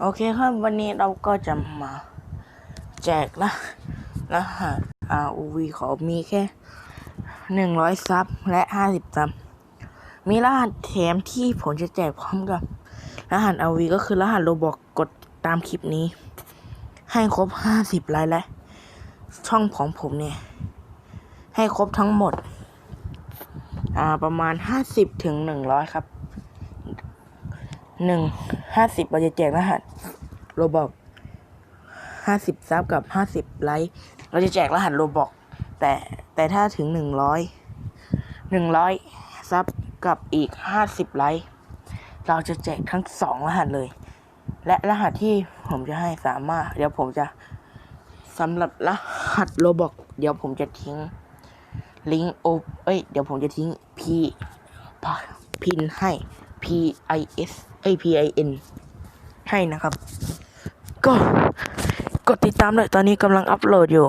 โอเคครับวันนี้เราก็จะมาแจกนะรหัส ROV ขอมีแค่หนึ่งร้อยซับและห้าสิบซับมีรหัสแถมที่ผมจะแจกพร้อมกับ รหัส ROV ก็คือรหัสโรบอกกดตามคลิปนี้ ให้ครบห้าสิบไลค์และ ช่องของผมเนี่ย ให้ครบทั้งหมด อ่าประมาณห้าสิบถึงหนึ่งร้อยครับหนึ่ง ห้าสิบเราจะแจกรหัสโรบอกห้าสิบซับกับห้าสิบไลค์เราจะแจกรหัสโรบอกแต่แต่ถ้าถึงหนึ่งร้อยหนึ่งร้อยซับกับอีกห้าสิบไลค์เราจะแจกทั้งสองรหัสเลย และรหัสที่ผมจะให้สามารถ เดี๋ยวผมจะสำหรับรหัสโรบอกเดี๋ยวผมจะทิ้งลิงก์โอเอ้ยเดี๋ยวผมจะทิ้ง P พินให้ P I S เอ้ย P I N ให้นะครับ ก็กดติดตามเลยตอนนี้กำลังอัปโหลดอยู่